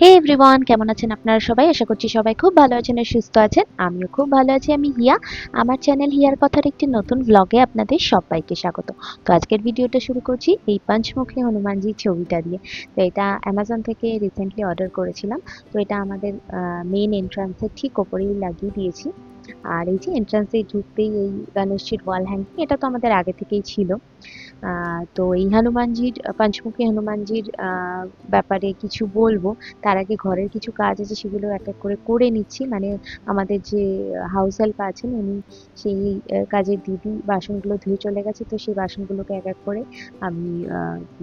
হে everyone কেমন আছেন আপনারা সবাই? আশা করছি সবাই খুব ভালো আছেন আর সুস্থ আছেন। আমিও খুব ভালো আছি, আমি হিয়া। আমার চ্যানেল হিয়ার কথার একটি নতুন ব্লগে আপনাদের সবাইকে স্বাগত। তো আজকের ভিডিওটা শুরু করছি এই পঞ্চমুখী হনুমানজির ছবিটা দিয়ে। তো এটা অ্যামাজন থেকে রিসেন্টলি অর্ডার করেছিলাম। তো এটা আমাদের মেন এন্ট্রান্সের ঠিক ওপরেই লাগিয়ে দিয়েছি। আর এই যে এন্ট্রান্সে ঢুকতেই এই গণেশজির ওয়াল হ্যাঙ্গিং এটা তো আমাদের আগে থেকেই ছিল। তো এই হনুমানজির পঞ্চমুখী হনুমানজির ব্যাপারে কিছু বলব। তার আগে ঘরের কিছু কাজ আছে সেগুলো এক এক করে করে নিচ্ছি। মানে আমাদের যে হাউস হেল্প আছেন উনি সেই কাজের দিদি বাসনগুলো ধুয়ে চলে গেছে। তো সেই বাসনগুলোকে এক এক করে আমি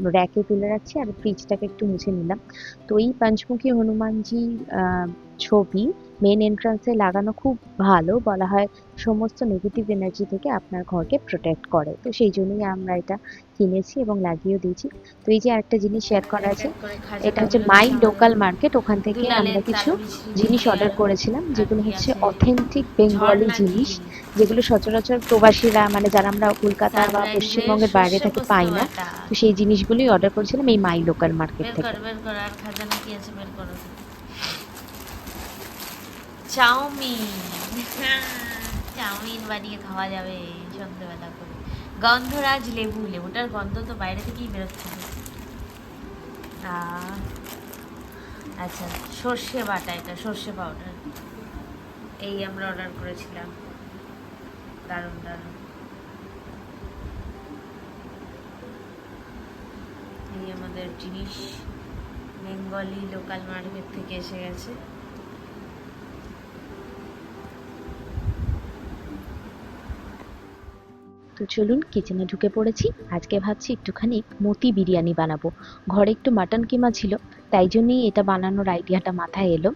র্যাকে তুলে রাখছি আর ফ্রিজটাকে একটু মুছে নিলাম। তো এই পঞ্চমুখী হনুমানজি আহ, ছবি মেন এন্ট্রান্সে লাগানো খুব ভালো বলা হয় সমস্ত নেগেটিভ এনার্জি থেকে আপনার ঘরকে প্রোটেক্ট করে। তো সেই জন্যই আমরা এটা কিনেছি এবং লাগিয়েও দিয়েছি। তো এই যে আরেকটা জিনিস শেয়ার করা আছে এটা হচ্ছে মাই লোকাল মার্কেট ওখান থেকে আমরা কিছু জিনিস অর্ডার করেছিলাম যেগুলো হচ্ছে অথেন্টিক বেঙ্গলি জিনিস। যেগুলো সচরাচর প্রবাসীরা মানে যারা আমরা কলকাতা বা পশ্চিমবঙ্গের বাইরে থেকে পাই না তো সেই জিনিসগুলোই অর্ডার করেছিলাম এই মাই লোকাল মার্কেট থেকে কর বের কর আর খাজানা কি আছে বের করো চাউমিন। চাউমিন বানিয়ে খাওয়া যাবে সন্ধ্যেবেলা করে। গন্ধরাজ লেবু, লেবুটার গন্ধ তো বাইরে থেকেই বেরোচ্ছে। আচ্ছা সর্ষে বাটা এটা, সর্ষে পাউডার এই আমরা অর্ডার করেছিলাম। দারুণ দারুণ। এই আমাদের জিনিস, বেঙ্গলি লোকাল মার্কেট থেকে এসে গেছে। তো চলুন কিচেনে ঢুকে পড়েছি। আজকে ভাবছি একটুখানি মতি বিরিয়ানি বানাবো। ঘরে একটু মাটন কিমা ছিল। তাই জন্যই এটা বানানোর আইডিয়াটা মাথায় এলো।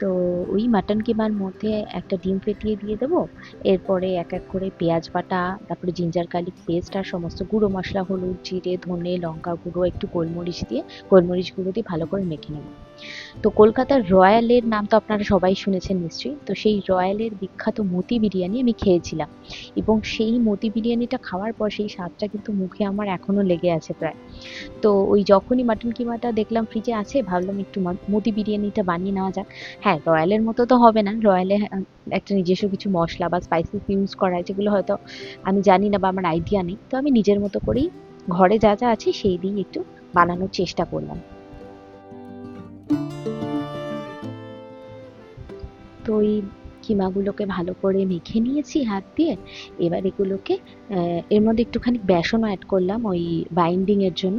তো ওই মাটন কিমার মধ্যে একটা ডিম ফেটিয়ে দিয়ে দেবো। এরপরে এক এক করে পেঁয়াজ বাটা, তারপরে জিঞ্জার গার্লিক পেস্ট আর সমস্ত গুঁড়ো মশলা, হলুদ, জিরে, ধনে, লঙ্কা গুঁড়ো, একটু গোলমরিচ দিয়ে, গোলমরিচ গুঁড়ো দিয়ে ভালো করে মেখে নেব। তো কলকাতার রয়্যালের নাম তো আপনারা সবাই শুনেছেন নিশ্চয়ই। তো সেই রয়্যালের বিখ্যাত মতি বিরিয়ানি আমি খেয়েছিলাম। এবং সেই মতি বিরিয়ানিটা খাওয়ার পর সেই স্বাদটা কিন্তু মুখে আমার এখনও লেগে আছে প্রায়। তো ওই যখনই মাটন কিমাটা দেখলাম ফ্রিজে আছে ভাবলাম একটু মুদি বিরিয়ানিটা বানিয়ে নেওয়া যাক। হ্যাঁ রয়্যালের মতো তো হবে না। রয়্যালে আহ, একটা নিজস্ব কিছু মশলা বা স্পাইসেস ইউজ করা হয় যেগুলো হয়তো আমি জানি না বা আমার আইডিয়া নেই। তো আমি নিজের মতো করেই ঘরে যা যা আছে সেই দিয়ে একটু বানানোর চেষ্টা করলাম। তো এই কিমাগুলোকে ভালো করে মেখে নিয়েছি হাত দিয়ে। এবার এগুলোকে এর মধ্যে একটুখানি বেসনও অ্যাড করলাম ওই বাইন্ডিং এর জন্য।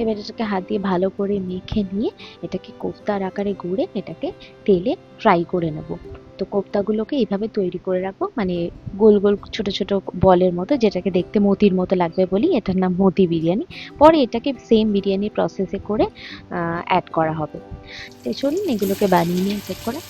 এবার এটাকে হাত দিয়ে ভালো করে মেখে নিয়ে এটাকে কোফতার আকারে গুঁড়ে এটাকে তেলে ফ্রাই করে নেব। তো কোফতাগুলোকে এইভাবে তৈরি করে রাখব। মানে গোল গোল ছোট ছোট বলের মতো, যেটাকে দেখতে মতির মতো লাগবে বলি, এটার নাম মতি বিরিয়ানি। পরে এটাকে সেম বিরিয়ানির প্রসেসে করে অ্যাড করা হবে। চলুন এগুলোকে বানিয়ে নিয়ে চেক করে।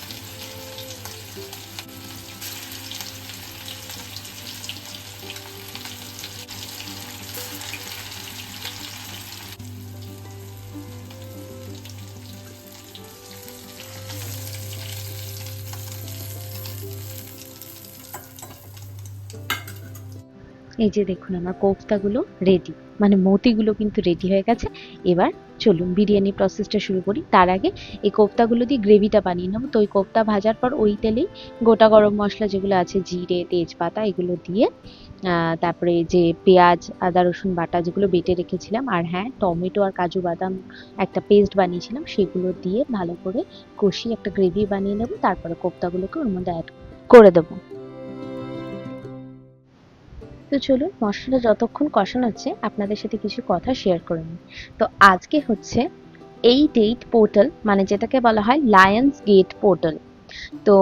এই যে দেখুন আমার কোফতাগুলো রেডি মানে মতিগুলো কিন্তু রেডি হয়ে গেছে। এবার চলুন বিরিয়ানি প্রসেসটা শুরু করি। তার আগে এই কোফতাগুলো দিয়ে গ্রেভিটা বানিয়ে নেব। তো ওই কোফতা ভাজার পর ওই তেলেই গোটা গরম মশলা যেগুলো আছে, জিরে, তেজপাতা, এগুলো দিয়ে তারপরে যে পেঁয়াজ, আদা, রসুন বাটা যেগুলো বেটে রেখেছিলাম, আর হ্যাঁ টমেটো আর কাজু বাদাম একটা পেস্ট বানিয়েছিলাম, সেগুলো দিয়ে ভালো করে কষিয়ে একটা গ্রেভি বানিয়ে নেব। তারপরে কোফতাগুলোকে ওর মধ্যে অ্যাড করে দেবো। তো চলুন, মশলা যতক্ষণ কষানো হচ্ছে আপনাদের সাথে কিছু কথা শেয়ার করে নিই। তো আজকে হচ্ছে এইট এইট পোর্টাল মানে যেটাকে বলা হয় লায়ন্স গেট পোর্টাল তো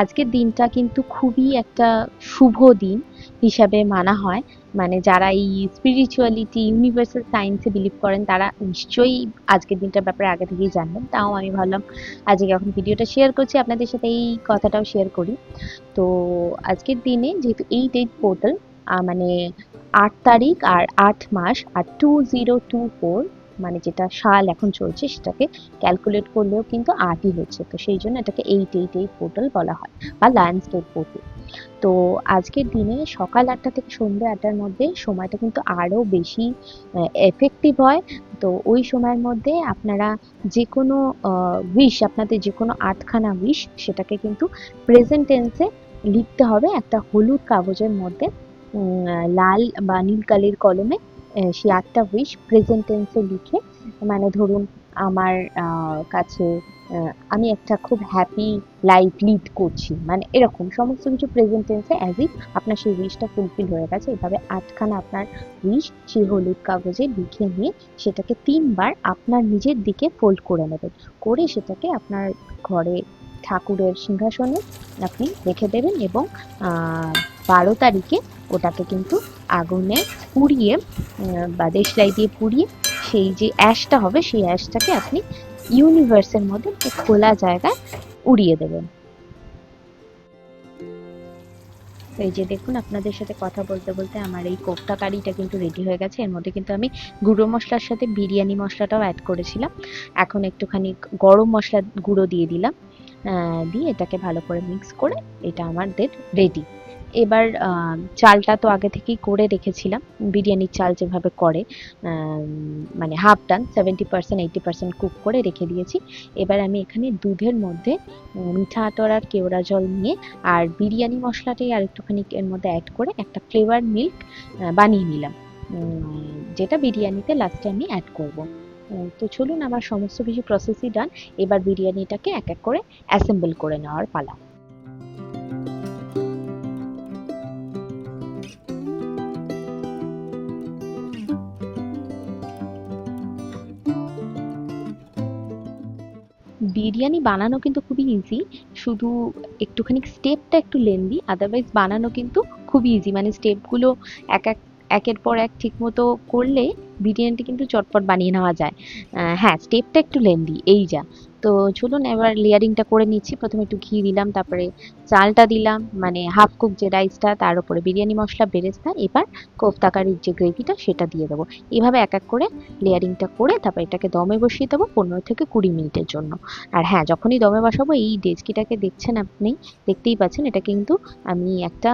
আজকের দিনটা কিন্তু খুবই একটা শুভ দিন হিসাবে মানা হয়। মানে যারা এই স্পিরিচুয়ালিটি ইউনিভার্সাল সায়েন্সে বিলিভ করেন, তারা নিশ্চয়ই আজকের দিনটার ব্যাপারে আগে থেকেই জানবেন। তাও আমি ভাবলাম, আজকে এখন ভিডিওটা শেয়ার করছি, আপনাদের সাথে এই কথাটাও শেয়ার করি। তো আজকের দিনে যেহেতু এইট এইট পোর্টাল মানে আট তারিখ আর আট মাস আর টু জিরো টু ফোর মানে যেটা সাল এখন চলছে, সেটাকে ক্যালকুলেট করলেও কিন্তু আটই হচ্ছে। তো সেই জন্য এটাকে এইট এইট এইট পোর্টাল বলা হয়, বা লায়ন্স গেট পোর্টাল তো আজকের দিনে সকাল আটটা থেকে সন্ধ্যে আটটার মধ্যে সময়টা কিন্তু আরও বেশি এফেক্টিভ হয়। তো ওই সময়ের মধ্যে আপনারা যে কোনো উইশ আপনাদের যে কোনো আটখানা উইশ সেটাকে কিন্তু প্রেজেন্ট টেন্সে লিখতে হবে। একটা হলুদ কাগজের মধ্যে লাল বা নীল কালির কলমে সে আটটা উইশ প্রেজেন্ট টেন্সে লিখে মানে ধরুন আমার কাছে আমি একটা খুব হ্যাপি লাইফ লিড করছি। মানে এরকম সমস্ত কিছু প্রেজেন্ট টেন্সে অ্যাজ ইফ আপনার সেই উইশটা ফুলফিল হয়ে গেছে। এভাবে আটখানা আপনার উইশ সেই হলুদ কাগজে লিখে নিয়ে সেটাকে তিনবার আপনার নিজের দিকে ফোল্ড করে নেবেন। করে সেটাকে আপনার ঘরে ঠাকুরের সিংহাসনে আপনি রেখে দেবেন এবং বারো তারিখে ওটাকে কিন্তু আগুনে পুড়িয়ে বা দেশলাই দিয়ে পুড়িয়ে সেই যে অ্যাশটা হবে, সেই অ্যাশটাকে আপনি ইউনিভার্সের মধ্যে খোলা জায়গায় উড়িয়ে দেবেন। তো এই যে দেখুন, আপনাদের সাথে কথা বলতে বলতে আমার এই কোফতা কারিটা কিন্তু রেডি হয়ে গেছে। এর মধ্যে কিন্তু আমি গুঁড়ো মশলার সাথে বিরিয়ানি মশলাটাও অ্যাড করেছিলাম। এখন একটুখানি গরম মশলা গুঁড়ো দিয়ে দিলাম। দিয়ে এটাকে ভালো করে মিক্স করে এটা আমাদের রেডি এবার চালটা তো আগে থেকেই করে রেখেছিলাম। বিরিয়ানির চাল যেভাবে করে মানে half done seventy percent eighty percent cook করে রেখে দিয়েছি। এবার আমি এখানে দুধের মধ্যে মিঠা আতর আর কেওড়া জল নিয়ে আর বিরিয়ানি মশলাটাই আর একটুখানি এর মধ্যে অ্যাড করে একটা ফ্লেভার মিল্ক বানিয়ে নিলাম। যেটা বিরিয়ানিতে লাস্টে আমি অ্যাড করব। তো চলুন, আমার সমস্ত কিছু প্রসেসই ডান এবার বিরিয়ানিটাকে এক এক করে অ্যাসেম্বল করে নেওয়ার পালা। বিরিয়ানি বানানো কিন্তু খুবই ইজি শুধু একটুখানি স্টেপটা একটু লেন্দি আদারওয়াইজ বানানো কিন্তু খুবই ইজি মানে স্টেপগুলো এক এক, একের পর এক ঠিক মতো করলে বিরিয়ানিটা কিন্তু চটপট বানিয়ে নেওয়া যায়। হ্যাঁ স্টেপটা একটু লেন্দি এই যা। তো চলুন, এবার লেয়ারিংটা করে নিচ্ছি। প্রথমে একটু ঘি দিলাম, তারপরে চালটা দিলাম মানে হাফ কুক যে রাইসটা তার উপরে বিরিয়ানি মশলা, বেরেস্তা, এবার কোফতা কারির যে গ্রেভিটা সেটা দিয়ে দেবো। এভাবে এক এক করে লেয়ারিংটা করে তারপর এটাকে দমে বসিয়ে দেবো পনেরো থেকে কুড়ি মিনিটের জন্য। আর হ্যাঁ যখনই দমে বসাবো, এই ডেচকিটাকে দেখছেন আপনি, দেখতেই পাচ্ছেন, এটা কিন্তু আমি একটা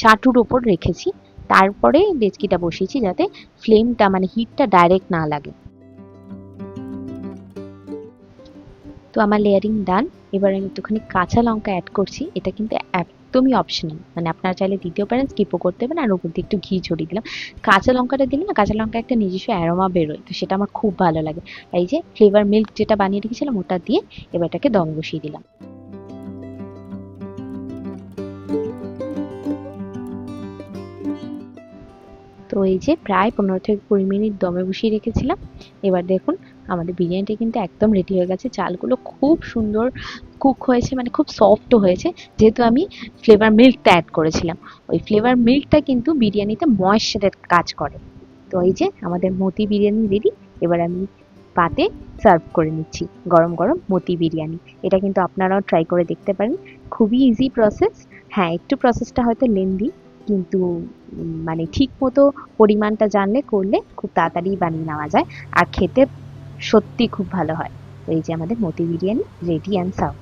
চাটুর ওপর রেখেছি। তারপরে ডেচকিটা বসিয়েছি যাতে ফ্লেমটা মানে হিটটা ডাইরেক্ট না লাগে। তো আমার লেয়ারিং ডান, এবার আমি একটুখানি কাঁচা লঙ্কা অ্যাড করছি, এটা কিন্তু একদমই অপশনাল মানে আপনারা চাইলে দিতেও পারেন স্কিপও করতে পারেন, আর উপর দিয়ে একটু ঘি ছড়িয়ে দিলাম। কাঁচা লঙ্কাটা দিলে না, কাঁচা লঙ্কা একটা নিজস্ব অ্যারোমা বেরোয়, তো সেটা আমার খুব ভালো লাগে। এই যে ফ্লেভার মিল্ক যেটা বানিয়ে রেখেছিলাম, ওটা দিয়ে এবার এটাকে দম বসিয়ে দিলাম। তো এই যে প্রায় পনেরো থেকে কুড়ি মিনিট দমে বসিয়ে রেখেছিলাম। এবার দেখুন, আমাদের বিরিয়ানিটা কিন্তু একদম রেডি হয়ে গেছে। চালগুলো খুব সুন্দর কুক হয়েছে মানে খুব সফটও হয়েছে। যেহেতু আমি ফ্লেভার মিল্কটা অ্যাড করেছিলাম। ওই ফ্লেভার মিল্কটা কিন্তু বিরিয়ানিতে ময়েশ্চারের কাজ করে। তো এই যে আমাদের মতি বিরিয়ানি রেডি এবার আমি পাতে সার্ভ করে নিচ্ছি গরম গরম মতি বিরিয়ানি। এটা কিন্তু আপনারাও ট্রাই করে দেখতে পারেন। খুবই ইজি প্রসেস হ্যাঁ একটু প্রসেসটা হয়তো লেন্দি কিন্তু মানে ঠিক মতো পরিমাণটা জানলে, করলে খুব তাড়াতাড়ি বানিয়ে নেওয়া যায়। আর খেতে সত্যি খুব ভালো হয়। তো এই যে আমাদের মতি বিরিয়ানি, রেডি অ্যান্ড সাউন্ড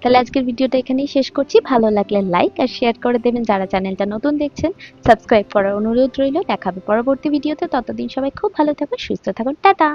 তাহলে আজকের ভিডিওটা এখানেই শেষ করছি। ভালো লাগলে লাইক আর শেয়ার করে দেবেন। যারা চ্যানেলটা নতুন দেখছেন, সাবস্ক্রাইব করার অনুরোধ রইল। দেখাবে পরবর্তী ভিডিওতে। ততদিন সবাই খুব ভালো থাকুন, সুস্থ থাকুন। টাটা!